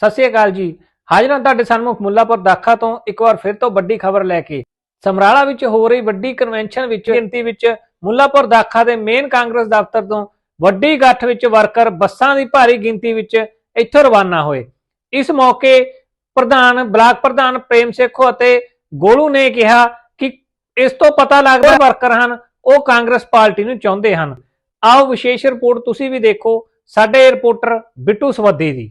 ਸਤਿ ਸ਼੍ਰੀ ਅਕਾਲ ਜੀ। ਹਾਜ਼ਰਾਂ ਤੁਹਾਡੇ ਸਨਮੁਖ ਮੁੱਲਾਪੁਰ ਦਾਖਾ ਤੋਂ। ਇੱਕ ਵਾਰ ਫਿਰ ਤੋਂ ਵੱਡੀ ਖਬਰ ਲੈ ਕੇ। ਸਮਰਾਲਾ ਵਿੱਚ ਹੋ ਰਹੀ ਵੱਡੀ ਕਨਵੈਨਸ਼ਨ ਵਿੱਚ ਗਿਣਤੀ ਵਿੱਚ ਮੁੱਲਾਪੁਰ ਦਾਖਾ ਦੇ ਮੇਨ ਕਾਂਗਰਸ ਦਫ਼ਤਰ ਤੋਂ ਵੱਡੀ ਗੱਠ ਵਿੱਚ ਵਰਕਰ ਬੱਸਾਂ ਦੀ ਭਾਰੀ ਗਿਣਤੀ ਵਿੱਚ ਇੱਥੋਂ ਰਵਾਨਾ ਹੋਏ। ਇਸ ਮੌਕੇ ਪ੍ਰਧਾਨ, ਬਲਾਕ ਪ੍ਰਧਾਨ ਪ੍ਰੇਮ ਸੇਖੋ ਅਤੇ ਗੋਲੂ ਨੇ ਕਿਹਾ ਕਿ ਇਸ ਤੋਂ ਪਤਾ ਲੱਗਦਾ ਵਰਕਰ ਹਨ, ਉਹ ਕਾਂਗਰਸ ਪਾਰਟੀ ਨੂੰ ਚਾਹੁੰਦੇ ਹਨ। ਆਓ ਵਿਸ਼ੇਸ਼ ਰਿਪੋਰਟ ਤੁਸੀਂ ਵੀ ਦੇਖੋ। ਸਾਡੇ ਰਿਪੋਰਟਰ ਬਿੱਟੂ ਸਵੱਦੀ ਦੀ।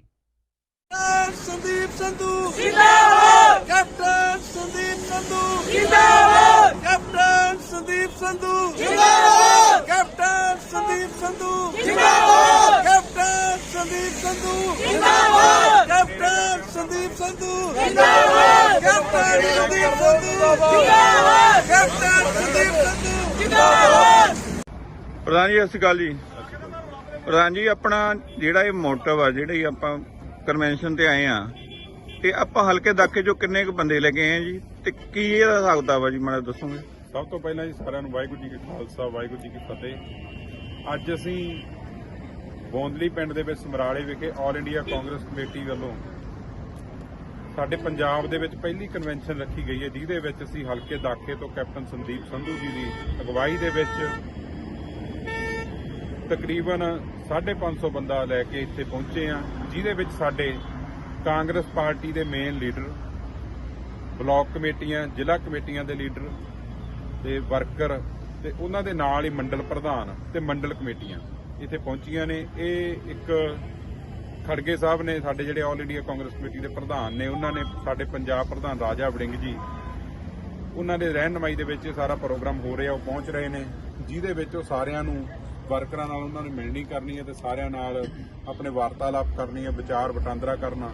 ਜਿੰਦਾਬਾਦ! ਕੈਪਟਨ ਸੰਦੀਪ ਸੰਧੂ! ਜਿੰਦਾਬਾਦ! ਕੈਪਟਨ ਸੰਦੀਪ ਸੰਧੂ! ਜਿੰਦਾਬਾਦ! ਕੈਪਟਨ ਸੰਦੀਪ ਸੰਧੂ! ਜਿੰਦਾਬਾਦ! ਕੈਪਟਨ ਸੰਦੀਪ ਸੰਧੂ! ਜਿੰਦਾਬਾਦ! ਕੈਪਟਨ ਸੰਦੀਪ ਸੰਧੂ! ਜਿੰਦਾਬਾਦ! ਕੈਪਟਨ ਸੰਦੀਪ ਸੰਧੂ! ਜਿੰਦਾਬਾਦ! ਕੈਪਟਨ ਸੰਦੀਪ ਸੰਧੂ! ਜਿੰਦਾਬਾਦ! ਪ੍ਰਧਾਨ ਜੀ ਸਤਿ ਸ਼੍ਰੀ ਅਕਾਲ ਜੀ। ਪ੍ਰਧਾਨ ਜੀ ਆਪਣਾ ਜਿਹੜਾ ਇਹ ਮੋਟਿਵ ਆ ਜਿਹੜੀ ਆਪਾਂ ਕਨਵੈਨਸ਼ਨ ਤੇ ਆਏ ਆ ਤੇ ਆਪਾਂ ਹਲਕੇ ਦਾਖੇ ਚੋਂ ਕਿੰਨੇ ਕੁ ਬੰਦੇ ਲੈ ਕੇ ਆਏ ਆ ਜੀ? ਤੇ ਕੀ ਇਹਦਾ ਹਿਸਾਬ ਕਿਤਾਬ ਆ ਜੀ ਮੈਨੂੰ ਦੱਸੋਗੇ? ਸਭ ਤੋਂ ਪਹਿਲਾਂ ਜੀ ਸਾਰਿਆਂ ਨੂੰ ਵਾਹਿਗੁਰੂ ਜੀ ਕੀ ਖਾਲਸਾ, ਵਾਹਿਗੁਰੂ ਜੀ ਕੀ ਫਤਿਹ। ਅੱਜ ਅਸੀਂ ਬੋਂਦਲੀ ਪਿੰਡ ਦੇ ਵਿੱਚ ਸਮਰਾਲੇ ਵਿਖੇ ਆਲ ਇੰਡੀਆ ਕਾਂਗਰਸ ਕਮੇਟੀ ਵੱਲੋਂ ਸਾਡੇ ਪੰਜਾਬ ਦੇ ਵਿੱਚ ਪਹਿਲੀ ਕਨਵੈਨਸ਼ਨ ਰੱਖੀ ਗਈ ਹੈ, ਜਿਹਦੇ ਵਿੱਚ ਅਸੀਂ ਹਲਕੇ ਦਾਖੇ ਤੋਂ ਕੈਪਟਨ ਸੰਦੀਪ ਸੰਧੂ ਜੀ ਦੀ ਅਗਵਾਈ ਦੇ ਵਿੱਚ ਤਕਰੀਬਨ 550 ਬੰਦਾ ਲੈ ਕੇ ਇੱਥੇ ਪਹੁੰਚੇ ਆ ਜਿਹਦੇ ਵਿੱਚ ਸਾਡੇ ਕਾਂਗਰਸ ਪਾਰਟੀ ਦੇ ਮੇਨ ਲੀਡਰ ਬਲਾਕ ਕਮੇਟੀਆਂ, ਜ਼ਿਲ੍ਹਾ ਕਮੇਟੀਆਂ ਦੇ ਲੀਡਰ ਤੇ ਵਰਕਰ ਤੇ ਉਹਨਾਂ ਦੇ ਨਾਲ ਹੀ ਮੰਡਲ ਪ੍ਰਧਾਨ ਤੇ ਮੰਡਲ ਕਮੇਟੀਆਂ ਇੱਥੇ ਪਹੁੰਚੀਆਂ ਨੇ। ਇਹ ਇੱਕ ਖੜਗੇ ਸਾਹਿਬ ਨੇ ਸਾਡੇ ਜਿਹੜੇ ਆਲ ਇੰਡੀਆ ਕਾਂਗਰਸ ਕਮੇਟੀ ਦੇ ਪ੍ਰਧਾਨ ਨੇ, ਉਹਨਾਂ ਨੇ ਸਾਡੇ ਪੰਜਾਬ ਪ੍ਰਧਾਨ ਰਾਜਾ ਵੜਿੰਗ ਜੀ, ਉਹਨਾਂ ਦੇ ਰਹਿਨਮਾਈ ਦੇ ਵਿੱਚ ਇਹ ਸਾਰਾ ਪ੍ਰੋਗਰਾਮ ਹੋ ਰਿਹਾ, ਉਹ ਪਹੁੰਚ ਰਹੇ ਨੇ, ਜਿਹਦੇ ਵਿੱਚ ਉਹ ਸਾਰਿਆਂ ਨੂੰ ਵਰਕਰਾਂ ਨਾਲ ਉਹਨਾਂ ਨੇ ਮਿਲਣੀ ਕਰਨੀ ਹੈ ਤੇ ਸਾਰਿਆਂ ਨਾਲ ਆਪਣੇ ਵਾਰਤਾਲਾਪ ਕਰਨੀ ਹੈ, ਵਿਚਾਰ ਵਟਾਂਦਰਾ ਕਰਨਾ।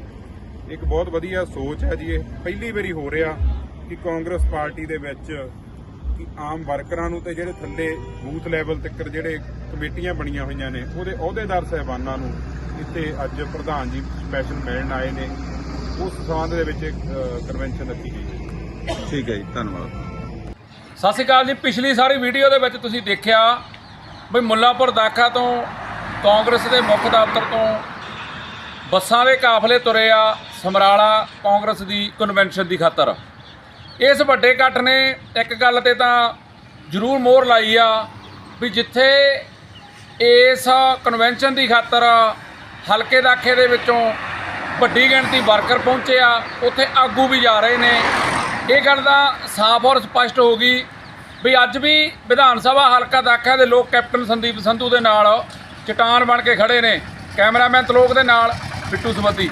ਇੱਕ ਬਹੁਤ ਵਧੀਆ ਸੋਚ ਹੈ ਜੀ ਇਹ। ਪਹਿਲੀ ਵਾਰੀ ਹੋ ਰਿਹਾ ਕਿ ਕਾਂਗਰਸ ਪਾਰਟੀ ਦੇ ਵਿੱਚ ਕਿ ਆਮ ਵਰਕਰਾਂ ਨੂੰ ਤੇ ਜਿਹੜੇ ਥੱਲੇ ਬੂਥ ਲੈਵਲ ਤੱਕ ਜਿਹੜੇ ਕਮੇਟੀਆਂ ਬਣੀਆਂ ਹੋਈਆਂ ਨੇ ਉਹਦੇ ਅਹੁਦੇਦਾਰ ਸਹਿਬਾਨਾਂ ਨੂੰ ਇੱਥੇ ਅੱਜ ਪ੍ਰਧਾਨ ਜੀ ਸਪੈਸ਼ਲ ਮਿਲਣ ਆਏ ਨੇ। ਉਸ ਸੰਬੰਧ ਦੇ ਵਿੱਚ ਕਨਵੈਨਸ਼ਨ ਰੱਖੀ ਗਈ ਹੈ। ਠੀਕ ਹੈ ਜੀ ਧੰਨਵਾਦ। ਸਤਿ ਸ਼੍ਰੀ ਅਕਾਲ ਜੀ ਪਿਛਲੀ ਸਾਰੀ ਵੀਡੀਓ ਦੇ ਵਿੱਚ ਤੁਸੀਂ ਦੇਖਿਆ ਵੀ ਮੁੱਲਾਪੁਰ ਦਾਖਾ ਤੋਂ ਕਾਂਗਰਸ ਦੇ ਮੁੱਖ ਦਫ਼ਤਰ ਤੋਂ ਬੱਸਾਂ ਦੇ ਕਾਫਲੇ ਤੁਰੇ ਆ ਸਮਰਾਲਾ ਕਾਂਗਰਸ ਦੀ ਕਨਵੈਨਸ਼ਨ ਦੀ ਖਾਤਰ। ਇਸ ਵੱਡੇ ਇਕੱਠ ਨੇ ਇੱਕ ਗੱਲ ਤੇ ਤਾਂ ਜ਼ਰੂਰ ਮੋਹਰ ਲਾਈ ਆ ਵੀ ਜਿੱਥੇ ਇਸ ਕਨਵੈਨਸ਼ਨ ਦੀ ਖਾਤਰ ਹਲਕੇ ਦਾਖੇ ਦੇ ਵਿੱਚੋਂ ਵੱਡੀ ਗਿਣਤੀ ਵਰਕਰ ਪਹੁੰਚੇ ਆ, ਉੱਥੇ ਆਗੂ ਵੀ ਜਾ ਰਹੇ ਨੇ। ਇਹ ਗੱਲ ਦਾ ਸਾਫ਼ ਔਰ ਸਪਸ਼ਟ ਹੋ ਗਈ ਵੀ ਅੱਜ ਵੀ ਵਿਧਾਨ ਸਭਾ ਹਲਕਾ ਦਾਖਾ ਦੇ ਲੋਕ ਕੈਪਟਨ ਸੰਦੀਪ ਸੰਧੂ ਦੇ ਨਾਲ ਚਟਾਨ ਬਣ ਕੇ ਖੜੇ ਨੇ। ਕੈਮਰਾਮੈਨ ਤਲੋਕ ਦੇ ਨਾਲ ਬਿੱਟੂ ਸਬੱਦੀ